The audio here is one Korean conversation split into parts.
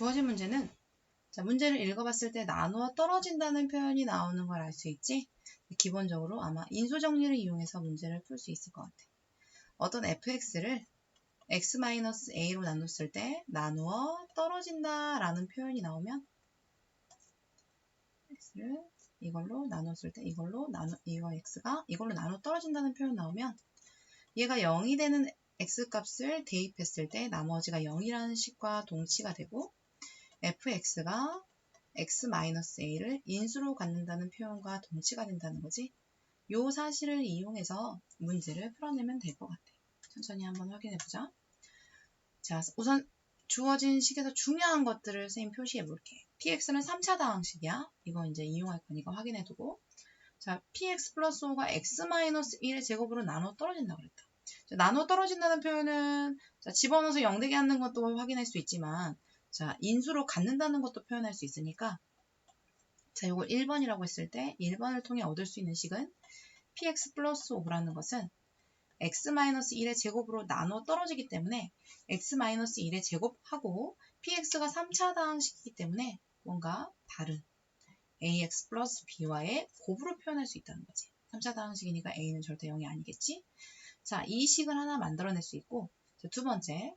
주어진 문제는 자, 문제를 읽어봤을 때 나누어 떨어진다는 표현이 나오는 걸 알 수 있지? 기본적으로 아마 인수 정리를 이용해서 문제를 풀 수 있을 것 같아. 어떤 fx를 x-a로 나눴을 때 나누어 떨어진다 라는 표현이 나오면 x를 이걸로 나눴을 때 이걸로 나누 이거 x가 이걸로 나눠 떨어진다는 표현 나오면 얘가 0이 되는 x값을 대입했을 때 나머지가 0이라는 식과 동치가 되고 fx가 x-a를 인수로 갖는다는 표현과 동치가 된다는 거지. 요 사실을 이용해서 문제를 풀어내면 될 것 같아. 천천히 한번 확인해 보자. 자, 우선 주어진 식에서 중요한 것들을 선생님 표시해 볼게. px는 3차 다항식이야. 이거 이제 이용할 거니까 확인해 두고. 자, px 플러스 5가 x-1의 제곱으로 나눠 떨어진다 그랬다. 자, 나눠 떨어진다는 표현은 자, 집어넣어서 0되게 하는 것도 확인할 수 있지만 자, 인수로 갖는다는 것도 표현할 수 있으니까 자, 이걸 1번이라고 했을 때 1번을 통해 얻을 수 있는 식은 px 플러스 5라는 것은 x-1의 제곱으로 나눠 떨어지기 때문에 x-1의 제곱하고 px가 3차 다항식이기 때문에 뭔가 다른 ax 플러스 b와의 곱으로 표현할 수 있다는 거지. 3차 다항식이니까 a는 절대 0이 아니겠지? 자, 이 식을 하나 만들어낼 수 있고 자, 두 번째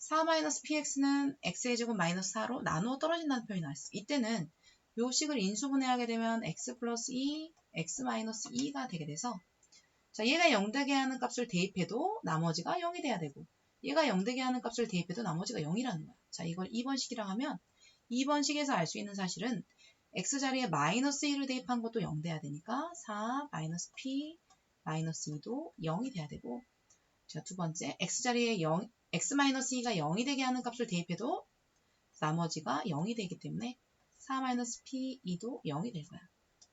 4-px는 x의 제곱 마이너스 4로 나누어 떨어진다는 표현이 나왔어. 이때는 요 식을 인수분해하게 되면 x 플러스 2, x 마이너스 2가 되게 돼서 자 얘가 0 되게 하는 값을 대입해도 나머지가 0이 돼야 되고 얘가 0 되게 하는 값을 대입해도 나머지가 0이라는 거야. 자 이걸 2번 식이라 하면 2번 식에서 알 수 있는 사실은 x 자리에 마이너스 1을 대입한 것도 0 돼야 되니까 4 마이너스 p 마이너스 2도 0이 돼야 되고 자 두 번째 x 자리에 0 x-2가 0이 되게 하는 값을 대입해도 나머지가 0이 되기 때문에 4-p2도 0이 될 거야.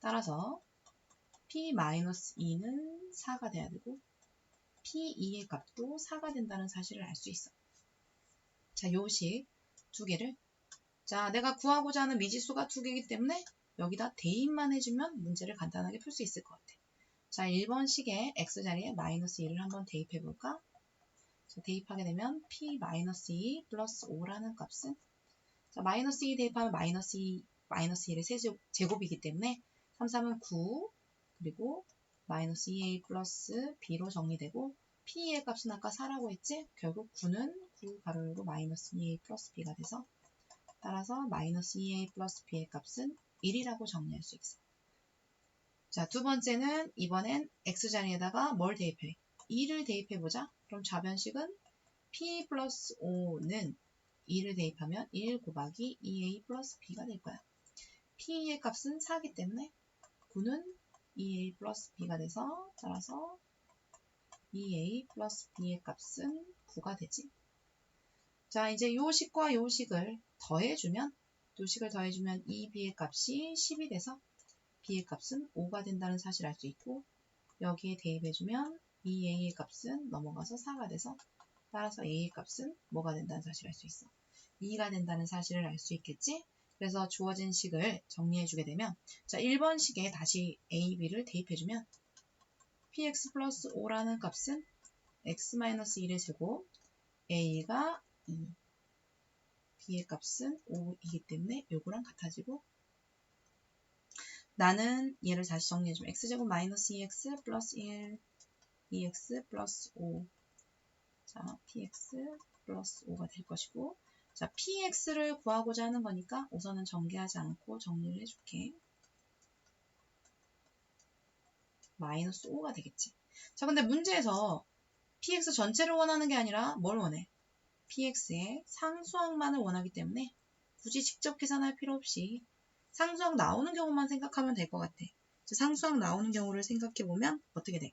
따라서 p-2는 4가 돼야 되고 p2의 값도 4가 된다는 사실을 알 수 있어. 자, 요식 두 개를 자, 내가 구하고자 하는 미지수가 두 개이기 때문에 여기다 대입만 해주면 문제를 간단하게 풀 수 있을 것 같아. 자, 1번 식에 x자리에 마이너스 1을 한번 대입해 볼까? 자, 대입하게 되면 p-2 플러스 5라는 값은 자, 마이너스 2 대입하면 마이너스 2, 마이너스 1의 세제곱이기 때문에 3, 3은 9 그리고 마이너스 2a 플러스 b로 정리되고 p의 값은 아까 4라고 했지? 결국 9는 9 가로 열고 마이너스 2a 플러스 b가 돼서 따라서 마이너스 2a 플러스 b의 값은 1이라고 정리할 수 있어. 자, 두 번째는 이번엔 x자리에다가 뭘 대입해? 2를 대입해보자. 그럼 좌변식은 p 플러스 5는 2를 대입하면 1 곱하기 2a 플러스 b가 될 거야. p의 값은 4기 때문에 9는 2a 플러스 b가 돼서 따라서 2a 플러스 b의 값은 9가 되지. 자, 이제 요 식과 요 식을 더해주면 두 식을 더해주면 2b의 값이 10이 돼서 b의 값은 5가 된다는 사실을 알수 있고 여기에 대입해주면 2a의 값은 넘어가서 4가 돼서 따라서 a의 값은 뭐가 된다는 사실을 알 수 있어. 2가 된다는 사실을 알 수 있겠지? 그래서 주어진 식을 정리해주게 되면 자 1번 식에 다시 a, b를 대입해주면 px 플러스 5라는 값은 x-1의 제곱 a가 2 b의 값은 5이기 때문에 요거랑 같아지고 나는 얘를 다시 정리해주면 x제곱 마이너스 2x 플러스 1 2x 플러스 5 자, px 플러스 5가 될 것이고 자, px를 구하고자 하는 거니까 우선은 전개하지 않고 정리를 해줄게. 마이너스 5가 되겠지. 자, 근데 문제에서 px 전체를 원하는 게 아니라 뭘 원해? px의 상수항만을 원하기 때문에 굳이 직접 계산할 필요 없이 상수항 나오는 경우만 생각하면 될 것 같아. 상수항 나오는 경우를 생각해보면 어떻게 돼?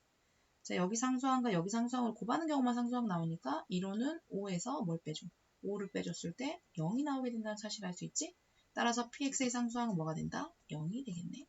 자, 여기 상수항과 여기 상수항을 곱하는 경우만 상수항 나오니까 1호는 5에서 뭘 빼줘? 5를 빼줬을 때 0이 나오게 된다는 사실을 알수 있지? 따라서 px의 상수항은 뭐가 된다? 0이 되겠네.